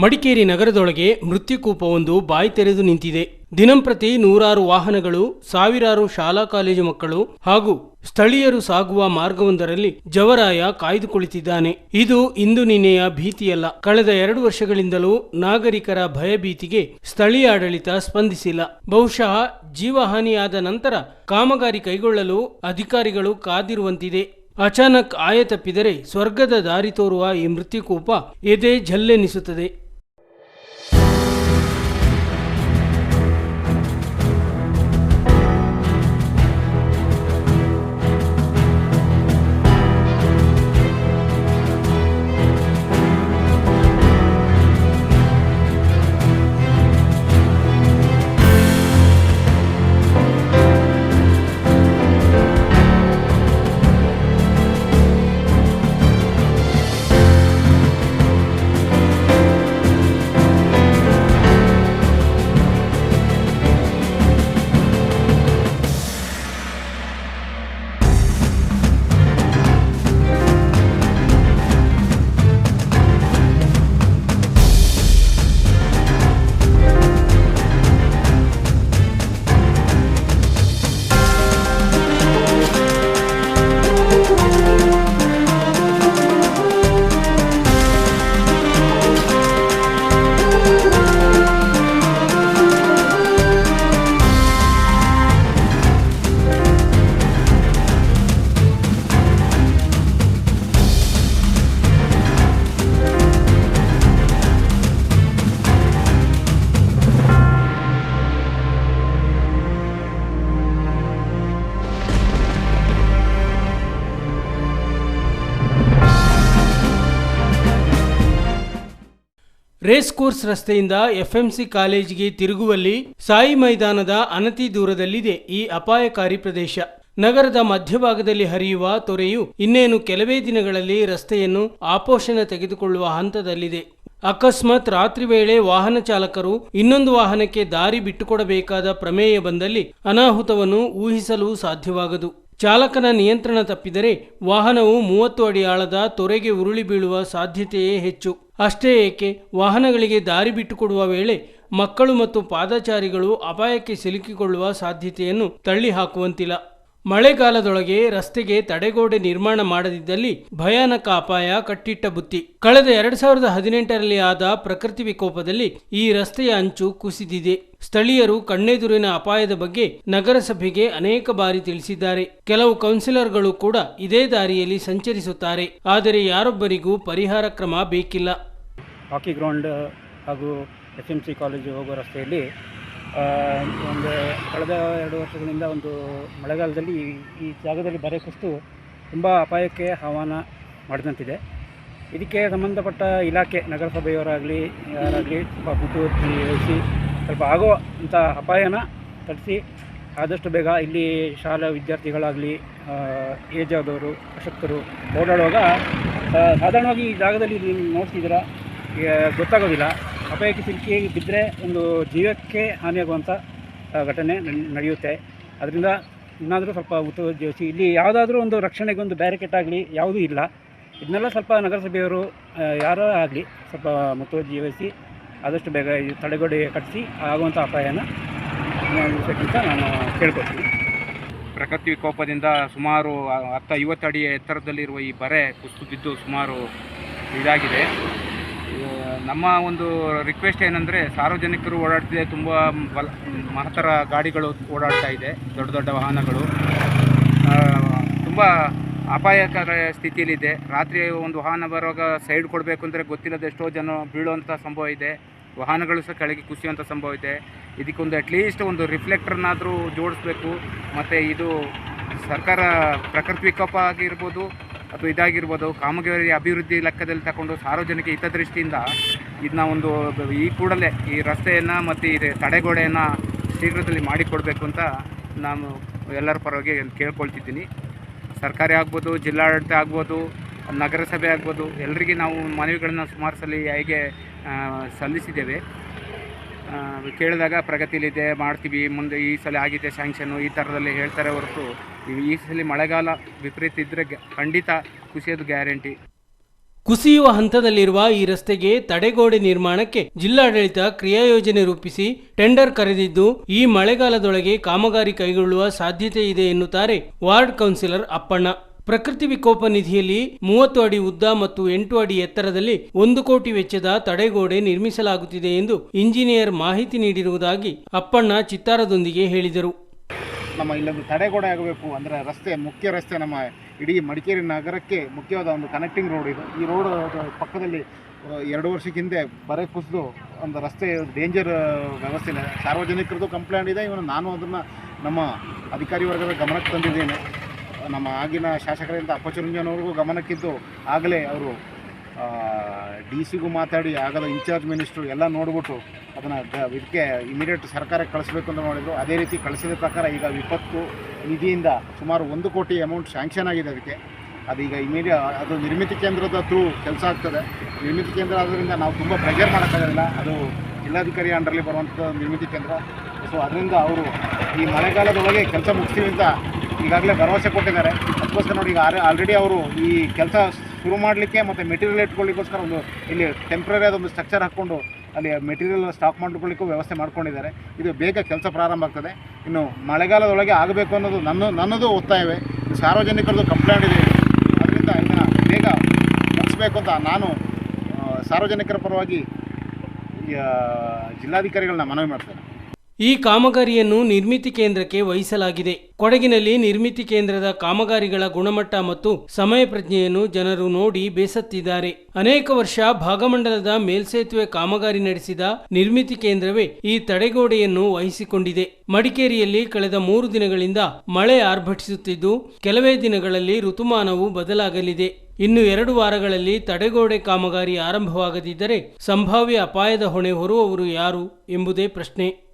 ಮಡಿಕೇರಿ ನಗರದೊಳಗೆ ಮೃತ್ಯುಕೂಪವೊಂದು ಬಾಯಿ ತೆರೆದು ನಿಂತಿದೆ. ದಿನಂಪ್ರತಿ ನೂರಾರು ವಾಹನಗಳು, ಸಾವಿರಾರು ಶಾಲಾ ಕಾಲೇಜು ಮಕ್ಕಳು ಹಾಗೂ ಸ್ಥಳೀಯರು ಸಾಗುವ ಮಾರ್ಗವೊಂದರಲ್ಲಿ ಜವರಾಯ ಕಾಯ್ದು ಇದು ಇಂದು ನಿನ್ನೆಯ ಭೀತಿಯಲ್ಲ. ಕಳೆದ ಎರಡು ವರ್ಷಗಳಿಂದಲೂ ನಾಗರಿಕರ ಭಯಭೀತಿಗೆ ಸ್ಥಳೀಯ ಆಡಳಿತ ಸ್ಪಂದಿಸಿಲ್ಲ. ಬಹುಶಃ ಜೀವಹಾನಿಯಾದ ನಂತರ ಕಾಮಗಾರಿ ಕೈಗೊಳ್ಳಲು ಅಧಿಕಾರಿಗಳು ಕಾದಿರುವಂತಿದೆ. ಅಚಾನಕ್ ಆಯ ತಪ್ಪಿದರೆ ಸ್ವರ್ಗದ ದಾರಿ ತೋರುವ ಈ ಮೃತ್ಯುಕೂಪ ಎದೆ ಝಲ್ಲೆನಿಸುತ್ತದೆ. ರೇಸ್ ಕೋರ್ಸ್ ರಸ್ತೆಯಿಂದ ಎಫ್ಎಂಸಿ ಕಾಲೇಜಿಗೆ ತಿರುಗುವಲ್ಲಿ ಸಾಯಿ ಮೈದಾನದ ಅನತಿ ದೂರದಲ್ಲಿದೆ ಈ ಅಪಾಯಕಾರಿ ಪ್ರದೇಶ. ನಗರದ ಮಧ್ಯಭಾಗದಲ್ಲಿ ಹರಿಯುವ ತೊರೆಯು ಇನ್ನೇನು ಕೆಲವೇ ದಿನಗಳಲ್ಲಿ ರಸ್ತೆಯನ್ನು ಆಪೋಷಣ ತೆಗೆದುಕೊಳ್ಳುವ ಹಂತದಲ್ಲಿದೆ. ಅಕಸ್ಮಾತ್ ರಾತ್ರಿ ವೇಳೆ ವಾಹನ ಚಾಲಕರು ಇನ್ನೊಂದು ವಾಹನಕ್ಕೆ ದಾರಿ ಬಿಟ್ಟುಕೊಡಬೇಕಾದ ಪ್ರಮೇಯ ಬಂದಲ್ಲಿ ಅನಾಹುತವನ್ನು ಊಹಿಸಲು ಸಾಧ್ಯವಾಗದು. ಚಾಲಕನ ನಿಯಂತ್ರಣ ತಪ್ಪಿದರೆ ವಾಹನವು ಮೂವತ್ತು ಅಡಿ ಆಳದ ತೊರೆಗೆ ಉರುಳಿ ಬೀಳುವ ಸಾಧ್ಯತೆಯೇ ಹೆಚ್ಚು. ಅಷ್ಟೇ ಏಕೆ, ವಾಹನಗಳಿಗೆ ದಾರಿ ಬಿಟ್ಟುಕೊಡುವ ವೇಳೆ ಮಕ್ಕಳು ಮತ್ತು ಪಾದಚಾರಿಗಳು ಅಪಾಯಕ್ಕೆ ಸಿಲುಕಿಕೊಳ್ಳುವ ಸಾಧ್ಯತೆಯನ್ನು ತಳ್ಳಿ ಹಾಕುವಂತಿಲ್ಲ ಮಳೆಗಾಲದೊಳಗೆ ರಸ್ತೆಗೆ ತಡೆಗೋಡೆ ನಿರ್ಮಾಣ ಮಾಡದಿದ್ದಲ್ಲಿ ಭಯಾನಕ ಅಪಾಯ ಕಟ್ಟಿಟ್ಟ ಬುತ್ತಿ. ಕಳೆದ ಎರಡ್ ಸಾವಿರದ ಹದಿನೆಂಟರಲ್ಲಿ ಆದ ಪ್ರಕೃತಿ ವಿಕೋಪದಲ್ಲಿ ಈ ರಸ್ತೆಯ ಅಂಚು ಕುಸಿದಿದೆ. ಸ್ಥಳೀಯರು ಕಣ್ಣೆದುರಿನ ಅಪಾಯದ ಬಗ್ಗೆ ನಗರಸಭೆಗೆ ಅನೇಕ ಬಾರಿ ತಿಳಿಸಿದ್ದಾರೆ. ಕೆಲವು ಕೌನ್ಸಿಲರ್ಗಳು ಕೂಡ ಇದೇ ದಾರಿಯಲ್ಲಿ ಸಂಚರಿಸುತ್ತಾರೆ. ಆದರೆ ಯಾರೊಬ್ಬರಿಗೂ ಪರಿಹಾರ ಕ್ರಮ ಬೇಕಿಲ್ಲ. ಹಾಕಿ ಗ್ರೌಂಡ್ ಹಾಗೂ ಎಫ್ ಎಂ ಸಿ ಕಾಲೇಜು ಹೋಗುವ ರಸ್ತೆಯಲ್ಲಿ ಒಂದು ಕಳೆದ ಎರಡು ವರ್ಷಗಳಿಂದ ಒಂದು ಮಳೆಗಾಲದಲ್ಲಿ ಈ- ಜಾಗದಲ್ಲಿ ಬರೆ ಕುಸಿದು ತುಂಬ ಅಪಾಯಕ್ಕೆ ಆಹ್ವಾನ ಮಾಡಿದಂತಿದೆ. ಇದಕ್ಕೆ ಸಂಬಂಧಪಟ್ಟ ಇಲಾಖೆ, ನಗರಸಭೆಯವರಾಗಲಿ, ಯಾರಾಗಲಿ ಸ್ವಲ್ಪ ಮುತುವರ್ಜಿ ವಹಿಸಿ ಸ್ವಲ್ಪ ಆಗೋ ಅಂಥ ಅಪಾಯನ ತಡಿಸಿ ಆದಷ್ಟು ಬೇಗ ಇಲ್ಲಿ ಶಾಲಾ ವಿದ್ಯಾರ್ಥಿಗಳಾಗಲಿ ಏಜ್ ಆದವರು ಅಶಕ್ತರು ಓಡಾಡುವಾಗ ಸಾಧಾರಣವಾಗಿ ಈ ಜಾಗದಲ್ಲಿ ನೀವು ನೋಡ್ತಿದ್ದೀರಾ ಗೊತ್ತಾಗೋದಿಲ್ಲ. ಅಪಾಯಕ್ಕೆ ಸಿಲುಕಿ ಬಿದ್ದರೆ ಒಂದು ಜೀವಕ್ಕೆ ಹಾನಿಯಾಗುವಂಥ ಘಟನೆ ನಡೆಯುತ್ತೆ. ಅದರಿಂದ ಇನ್ನಾದರೂ ಸ್ವಲ್ಪ ವಹಿಸಿ ಇಲ್ಲಿ ಯಾವುದಾದ್ರೂ ಒಂದು ರಕ್ಷಣೆಗೆ ಒಂದು ಬ್ಯಾರಿಕೇಟ್ ಆಗಲಿ ಯಾವುದೂ ಇಲ್ಲ. ಇದನ್ನೆಲ್ಲ ಸ್ವಲ್ಪ ನಗರಸಭೆಯವರು ಯಾರೋ ಆಗಲಿ ಸ್ವಲ್ಪ ಮುತುವರ್ಜಿ ವಹಿಸಿ ಆದಷ್ಟು ಬೇಗ ಈ ತಡೆಗೋಡೆ ಕಟ್ಟಿಸಿ ಆಗುವಂಥ ಅಪಾಯನ ಅಂತ ನಾನು ಕೇಳ್ಕೊತೀನಿ ಪ್ರಕೃತಿ ವಿಕೋಪದಿಂದ ಸುಮಾರು ಹತ್ತು ಐವತ್ತು ಅಡಿ ಎತ್ತರದಲ್ಲಿರುವ ಈ ಬರೆ ಕುಸಿದು ಬಿದ್ದು ಸುಮಾರು ಇದಾಗಿದೆ. ನಮ್ಮ ಒಂದು ರಿಕ್ವೆಸ್ಟ್ ಏನಂದರೆ ಸಾರ್ವಜನಿಕರು ಓಡಾಡ್ತಿದೆ, ತುಂಬ ಬಲ, ಮಹತ್ತರ ಗಾಡಿಗಳು ಓಡಾಡ್ತಾ ಇದೆ, ದೊಡ್ಡ ದೊಡ್ಡ ವಾಹನಗಳು. ತುಂಬ ಅಪಾಯಕರ ಸ್ಥಿತಿಯಲ್ಲಿದೆ. ರಾತ್ರಿ ಒಂದು ವಾಹನ ಬರುವಾಗ ಸೈಡ್ ಕೊಡಬೇಕು ಅಂದರೆ ಗೊತ್ತಿಲ್ಲದೆ ಎಷ್ಟೋ ಜನ ಬೀಳುವಂಥ ಸಂಭವ ಇದೆ. ವಾಹನಗಳು ಸಹ ಕೆಳಗೆ ಕುಸಿಯುವಂಥ ಸಂಭವ ಇದೆ. ಇದಕ್ಕೊಂದು ಅಟ್ಲೀಸ್ಟ್ ಒಂದು ರಿಫ್ಲೆಕ್ಟರ್ನಾದರೂ ಜೋಡಿಸ್ಬೇಕು. ಮತ್ತು ಇದು ಸರ್ಕಾರ ಪ್ರಕೃತಿ ವಿಕೋಪ ಆಗಿರ್ಬೋದು ಅಥವಾ ಇದಾಗಿರ್ಬೋದು ಕಾಮಗಾರಿ ಅಭಿವೃದ್ಧಿ ಲೆಕ್ಕದಲ್ಲಿ ತಗೊಂಡು ಸಾರ್ವಜನಿಕ ಹಿತದೃಷ್ಟಿಯಿಂದ ಇದನ್ನ ಒಂದು ಈ ಕೂಡಲೇ ಈ ರಸ್ತೆಯನ್ನು ಮತ್ತು ಈ ತಡೆಗೋಡೆಯನ್ನು ಶೀಘ್ರದಲ್ಲಿ ಮಾಡಿಕೊಡಬೇಕು ಅಂತ ನಾನು ಎಲ್ಲರ ಪರವಾಗಿ ಕೇಳ್ಕೊಳ್ತಿದ್ದೀನಿ. ಸರ್ಕಾರಿ ಆಗ್ಬೋದು, ಜಿಲ್ಲಾಡಳಿತ ಆಗ್ಬೋದು, ನಗರಸಭೆ ಆಗ್ಬೋದು ಎಲ್ಲರಿಗೆ ನಾವು ಮನವಿಗಳನ್ನು ಸುಮಾರು ಸಲ ಹೇಗೆ ಸಲ್ಲಿಸಿದ್ದೇವೆ. ಕೇಳಿದಾಗ ಪ್ರಗತಿಲಿದೆ ಮಾಡ್ತೀವಿ, ಮುಂದೆ ಈ ಸಲ ಆಗಿದೆ ಸ್ಯಾಂಕ್ಷನ್ನು ಈ ಥರದಲ್ಲಿ ಹೇಳ್ತಾರೆ ಹೊರತು ಈ- ಸಲ ಮಳೆಗಾಲ ವಿಪರೀತ ಇದ್ದರೆ ಖಂಡಿತ ಕುಸಿಯೋದು ಗ್ಯಾರಂಟಿ ಕುಸಿಯುವ ಹಂತದಲ್ಲಿರುವ ಈ ರಸ್ತೆಗೆ ತಡೆಗೋಡೆ ನಿರ್ಮಾಣಕ್ಕೆ ಜಿಲ್ಲಾಡಳಿತ ಕ್ರಿಯಾಯೋಜನೆ ರೂಪಿಸಿ ಟೆಂಡರ್ ಕರೆದಿದ್ದು, ಈ ಮಳೆಗಾಲದೊಳಗೆ ಕಾಮಗಾರಿ ಕೈಗೊಳ್ಳುವ ಸಾಧ್ಯತೆ ಇದೆ ಎನ್ನುತ್ತಾರೆ ವಾರ್ಡ್ ಕೌನ್ಸಿಲರ್ ಅಪ್ಪಣ್ಣ. ಪ್ರಕೃತಿ ವಿಕೋಪ ನಿಧಿಯಲ್ಲಿ ಮೂವತ್ತು ಅಡಿ ಉದ್ದ ಮತ್ತು ಎಂಟು ಅಡಿ ಎತ್ತರದಲ್ಲಿ ಒಂದು ಕೋಟಿ ವೆಚ್ಚದ ತಡೆಗೋಡೆ ನಿರ್ಮಿಸಲಾಗುತ್ತಿದೆ ಎಂದು ಇಂಜಿನಿಯರ್ ಮಾಹಿತಿ ನೀಡಿರುವುದಾಗಿ ಅಪ್ಪಣ್ಣ ಚಿತ್ತಾರದೊಂದಿಗೆ ಹೇಳಿದರು. ನಮ್ಮ ಇಲ್ಲೊಂದು ತಡೆಗೋಡೆ ಆಗಬೇಕು ಅಂದರೆ ರಸ್ತೆ, ಮುಖ್ಯ ರಸ್ತೆ ನಮ್ಮ ಇಡೀ ಮಡಿಕೇರಿ ನಗರಕ್ಕೆ ಮುಖ್ಯವಾದ ಒಂದು ಕನೆಕ್ಟಿಂಗ್ ರೋಡ್ ಇದು. ಈ ರೋಡ್ ಪಕ್ಕದಲ್ಲಿ ಎರಡು ವರ್ಷಕ್ಕೆ ಹಿಂದೆ ಬರೆ ಕುಸಿದು ಒಂದು ರಸ್ತೆ ಡೇಂಜರ್ ವ್ಯವಸ್ಥೆ ಸಾರ್ವಜನಿಕರದ್ದು ಕಂಪ್ಲೇಂಟ್ ಇದೆ. ಇವನು ನಾನು ಅದನ್ನು ನಮ್ಮ ಅಧಿಕಾರಿ ವರ್ಗದ ಗಮನಕ್ಕೆ ತಂದಿದ್ದೇನೆ. ನಮ್ಮ ಆಗಿನ ಶಾಸಕರಿಂದ ಅಪ್ಪಚುರಂಜನವ್ರಿಗೂ ಗಮನಕ್ಕಿದ್ದು ಆಗಲೇ ಅವರು ಡಿ ಸಿಗೂ ಮಾತಾಡಿ ಆಗದ ಇನ್ಚಾರ್ಜ್ ಮಿನಿಸ್ಟ್ರು ಎಲ್ಲ ನೋಡ್ಬಿಟ್ಟು ಅದನ್ನು ಇದಕ್ಕೆ ಇಮಿಡಿಯೇಟ್ ಸರ್ಕಾರಕ್ಕೆ ಕಳಿಸ್ಬೇಕು ಅಂತ ಮಾಡಿದ್ರು. ಅದೇ ರೀತಿ ಕಳಿಸಿದ ಪ್ರಕಾರ ಈಗ ವಿಪತ್ತು ನಿಧಿಯಿಂದ ಸುಮಾರು ಒಂದು ಕೋಟಿ ಅಮೌಂಟ್ ಸ್ಯಾಂಕ್ಷನ್ ಆಗಿದೆ ಅದಕ್ಕೆ. ಅದೀಗ ಇಮಿಡಿಯ ಅದು ನಿರ್ಮಿತಿ ಕೇಂದ್ರದ ಥ್ರೂ ಕೆಲಸ ಆಗ್ತದೆ. ನಿರ್ಮಿತಿ ಕೇಂದ್ರ ಆದ್ದರಿಂದ ನಾವು ತುಂಬ ಪ್ರೆಜರ್ ಮಾಡೋಕ್ಕಾಗೋದಿಲ್ಲ ಅದು ಜಿಲ್ಲಾಧಿಕಾರಿ ಅಂಡರಲ್ಲಿ ಬರುವಂಥ ನಿರ್ಮಿತಿ ಕೇಂದ್ರ. ಸೊ ಅದರಿಂದ ಅವರು ಈ ಮಳೆಗಾಲದೊಳಗೆ ಕೆಲಸ ಮುಗಿಸ್ತೀವಿ ಅಂತ ಈಗಾಗಲೇ ಭರವಸೆ ಕೊಟ್ಟಿದ್ದಾರೆ. ಅದಕ್ಕೋಸ್ಕರ ನೋಡಿ, ಈಗ ಆಲ್ರೆಡಿ ಅವರು ಈ ಕೆಲಸ ಶುರು ಮಾಡಲಿಕ್ಕೆ ಮತ್ತು ಮೆಟೀರಿಯಲ್ ಇಟ್ಕೊಳ್ಳಿಕ್ಕೋಸ್ಕರ ಒಂದು ಇಲ್ಲಿ ಟೆಂಪ್ರರಿ ಅದೊಂದು ಸ್ಟ್ರಕ್ಚರ್ ಹಾಕ್ಕೊಂಡು ಅಲ್ಲಿ ಮೆಟೀರಿಯಲ್ ಸ್ಟಾಕ್ ಮಾಡ್ಕೊಳ್ಳಿಕ್ಕೂ ವ್ಯವಸ್ಥೆ ಮಾಡ್ಕೊಂಡಿದ್ದಾರೆ. ಇದು ಬೇಗ ಕೆಲಸ ಪ್ರಾರಂಭ ಆಗ್ತದೆ. ಇನ್ನು ಮಳೆಗಾಲದೊಳಗೆ ಆಗಬೇಕು ಅನ್ನೋದು ನನ್ನ, ನನ್ನದು ಒತ್ತಾಯವೇ. ಸಾರ್ವಜನಿಕರದು ಕಂಪ್ಲೇಂಟ್ ಇದೆ. ಅದರಿಂದ ಇದನ್ನು ಬೇಗ ಮುಗಿಸ್ಬೇಕು ಅಂತ ನಾನು ಸಾರ್ವಜನಿಕರ ಪರವಾಗಿ ಜಿಲ್ಲಾಧಿಕಾರಿಗಳನ್ನ ಮನವಿ ಮಾಡ್ತೇನೆ. ಈ ಕಾಮಗಾರಿಯನ್ನು ನಿರ್ಮಿತಿ ಕೇಂದ್ರಕ್ಕೆ ವಹಿಸಲಾಗಿದೆ. ಕೊಡಗಿನಲ್ಲಿ ನಿರ್ಮಿತಿ ಕೇಂದ್ರದ ಕಾಮಗಾರಿಗಳ ಗುಣಮಟ್ಟ ಮತ್ತು ಸಮಯ ಪ್ರಜ್ಞೆಯನ್ನು ಜನರು ನೋಡಿ ಬೇಸತ್ತಿದ್ದಾರೆ. ಅನೇಕ ವರ್ಷ ಭಾಗಮಂಡಲದ ಮೇಲ್ಸೇತುವೆ ಕಾಮಗಾರಿ ನಡೆಸಿದ ನಿರ್ಮಿತಿ ಕೇಂದ್ರವೇ ಈ ತಡೆಗೋಡೆಯನ್ನು ವಹಿಸಿಕೊಂಡಿದೆ. ಮಡಿಕೇರಿಯಲ್ಲಿ ಕಳೆದ ಮೂರು ದಿನಗಳಿಂದ ಮಳೆ ಆರ್ಭಟಿಸುತ್ತಿದ್ದು, ಕೆಲವೇ ದಿನಗಳಲ್ಲಿ ಋತುಮಾನವು ಬದಲಾಗಲಿದೆ. ಇನ್ನು ಎರಡು ವಾರಗಳಲ್ಲಿ ತಡೆಗೋಡೆ ಕಾಮಗಾರಿ ಆರಂಭವಾಗದಿದ್ದರೆ ಸಂಭಾವ್ಯ ಅಪಾಯದ ಹೊಣೆ ಹೊರುವವರು ಯಾರು ಎಂಬುದೇ ಪ್ರಶ್ನೆ.